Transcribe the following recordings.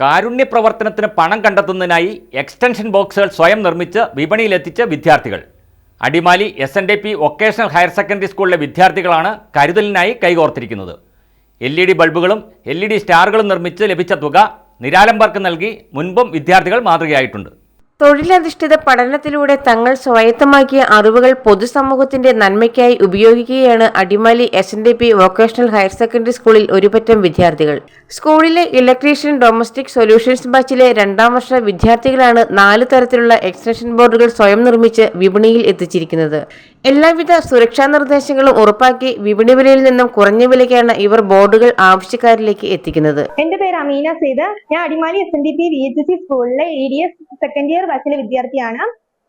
കാരുണ്യ പ്രവർത്തനത്തിന് പണം കണ്ടെത്തുന്നതിനായി എക്സ്റ്റൻഷൻ ബോക്സുകൾ സ്വയം നിർമ്മിച്ച് വിപണിയിലെത്തിച്ച വിദ്യാർത്ഥികൾ. Adimali S N D P vocational higher secondary സ്കൂളിലെ വിദ്യാർത്ഥികളാണ് കരുതലിനായി കൈകോർത്തിരിക്കുന്നത്. എൽ ഇ ഡി ബൾബുകളും എൽ ഇ ഡി സ്റ്റാറുകളും നിർമ്മിച്ച് ലഭിച്ച തുക നിരാലംബർക്ക് നൽകി മുൻപും വിദ്യാർത്ഥികൾ മാതൃകയായിട്ടുണ്ട്. തൊഴിലധിഷ്ഠിത പഠനത്തിലൂടെ തങ്ങൾ സ്വായത്തമാക്കിയ അറിവുകൾ പൊതുസമൂഹത്തിന്റെ നന്മയ്ക്കായി ഉപയോഗിക്കുകയാണ് Adimali S N D P vocational higher secondary സ്കൂളിൽ ഒരുപറ്റം വിദ്യാർത്ഥികൾ. സ്കൂളിലെ ഇലക്ട്രീഷ്യൻ ഡൊമസ്റ്റിക് സൊല്യൂഷൻസ് ബാച്ചിലെ രണ്ടാം വർഷ വിദ്യാർത്ഥികളാണ് നാല് തരത്തിലുള്ള എക്സ്റ്റൻഷൻ ബോർഡുകൾ സ്വയം നിർമ്മിച്ച് വിപണിയിൽ എത്തിച്ചിരിക്കുന്നത്. എല്ലാവിധ സുരക്ഷാ നിർദ്ദേശങ്ങളും ഉറപ്പാക്കി വിപണി വിലയിൽ നിന്നും കുറഞ്ഞ വിലയ്ക്കാണ് ഇവർ ബോർഡുകൾ ആവശ്യക്കാരിലേക്ക് എത്തിക്കുന്നത്. എന്റെ പേര് അമീന സെയ്ദ് ഞാൻ Adimali S N D P V H C സ്കൂളിലെ A D S second year ബാച്ചിലെ വിദ്യാർത്ഥിയാണ്.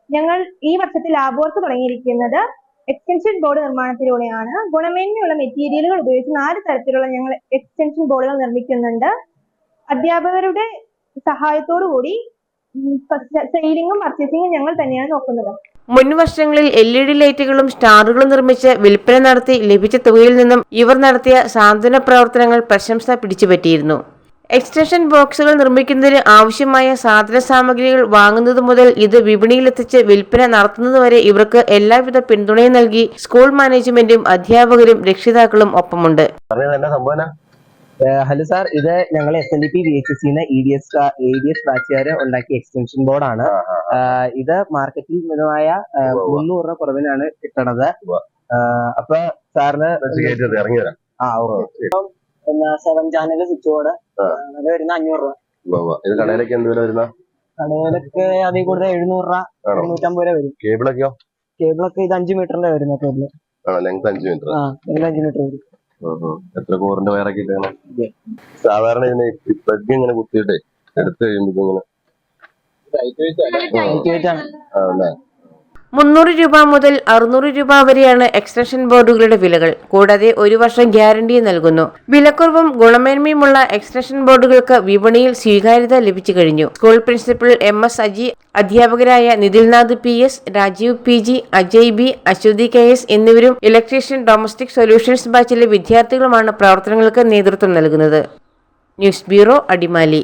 ഞങ്ങൾ ഈ വർഷത്തിൽ ലാബ് വർക്ക് തുടങ്ങിയിരിക്കുന്നത് എക്സ്റ്റൻഷൻ ബോർഡ് നിർമ്മാണത്തിലൂടെയാണ്. ഗുണമേന്മയുള്ള മെറ്റീരിയലുകൾ ഉപയോഗിച്ച് നാല് തരത്തിലുള്ള ഞങ്ങൾ എക്സ്റ്റൻഷൻ ബോർഡുകൾ നിർമ്മിക്കുന്നുണ്ട്. അധ്യാപകരുടെ സഹായത്തോടു കൂടി സെയിലിങ്ങും പർച്ചേസിങ്ങും ഞങ്ങൾ തന്നെയാണ് നോക്കുന്നത്. മുൻ വർഷങ്ങളിൽ എൽ ഇ ഡി ലൈറ്റുകളും സ്റ്റാറുകളും നിർമ്മിച്ച് വിൽപ്പന നടത്തി ലഭിച്ച തുകയിൽ നിന്നും ഇവർ നടത്തിയ സാന്ത്വന പ്രവർത്തനങ്ങൾ പ്രശംസ പിടിച്ചുപറ്റിയിരുന്നു. എക്സ്റ്റൻഷൻ ബോക്സുകൾ നിർമ്മിക്കുന്നതിന് ആവശ്യമായ സാധന സാമഗ്രികൾ വാങ്ങുന്നത് മുതൽ ഇത് വിപണിയിലെത്തിച്ച് വിൽപ്പന നടത്തുന്നതുവരെ ഇവർക്ക് എല്ലാവിധ പിന്തുണയും നൽകി സ്കൂൾ മാനേജ്മെന്റും അധ്യാപകരും രക്ഷിതാക്കളും ഒപ്പമുണ്ട്. ഹലോ സാർ ഇത് ഞങ്ങൾ S N D P V H S സിന്ന് E D S E D S ബാച്ചുകാര് ഉണ്ടാക്കിയ എക്സ്റ്റൻഷൻ ബോർഡാണ് ഇത് മാർക്കറ്റിൽ മിതമായ. മുന്നൂറ് രൂപ കുറവിനാണ് കിട്ടണത്. അപ്പൊ സാറിന് ഇറങ്ങി വരാം ആ സെവൻ ചാനൽ സ്വിച്ച് ബോർഡ്. അത് വരുന്ന അഞ്ഞൂറ് രൂപ. കടയിലൊക്കെ കടയിലേക്ക് എന്ത് വില വരുന്ന? കടയിലൊക്കെ അതിൽ കൂടുതൽ എഴുന്നൂറ് രൂപ എഴുന്നൂറ്റമ്പത് രൂപ വരും. കേബിളൊക്കെയോ? കേബിളൊക്കെ ഇത് അഞ്ച് മീറ്ററിന്റെ വരുന്ന കേബിൾ. ആണോ? ലെങ്ത് അഞ്ച് മീറ്റർ. ആ ഇതിൽ അഞ്ച് മീറ്റർ വരും. എത്ര കോറിന്റെ വയറൊക്കെ ഇട്ടാണ് സാധാരണ ഇതിനെ പ്ലഗ് ഇങ്ങനെ കുത്തിയിട്ട് എടുത്തു കഴിയുമ്പോ ഇങ്ങനെ മുന്നൂറ് രൂപ മുതൽ അറുന്നൂറ് രൂപ വരെയാണ് എക്സ്റ്റൻഷൻ ബോർഡുകളുടെ വിലകൾ. കൂടാതെ ഒരു വർഷം ഗ്യാരണ്ടി നൽകുന്നു. വിലക്കുറവും ഗുണമേന്മയുമുള്ള എക്സ്റ്റൻഷൻ ബോർഡുകൾക്ക് വിപണിയിൽ സ്വീകാര്യത ലഭിച്ചു കഴിഞ്ഞു. School principal M S Aji അധ്യാപകരായ Nithilnath P S Rajeev P G Ajay B Aswathy K S എന്നിവരും ഇലക്ട്രീഷ്യൻ ഡൊമസ്റ്റിക് സൊല്യൂഷൻസ് ബാച്ചിലെ വിദ്യാർത്ഥികളുമാണ് പ്രവർത്തനങ്ങൾക്ക് നേതൃത്വം നൽകുന്നത്. News bureau Adimali.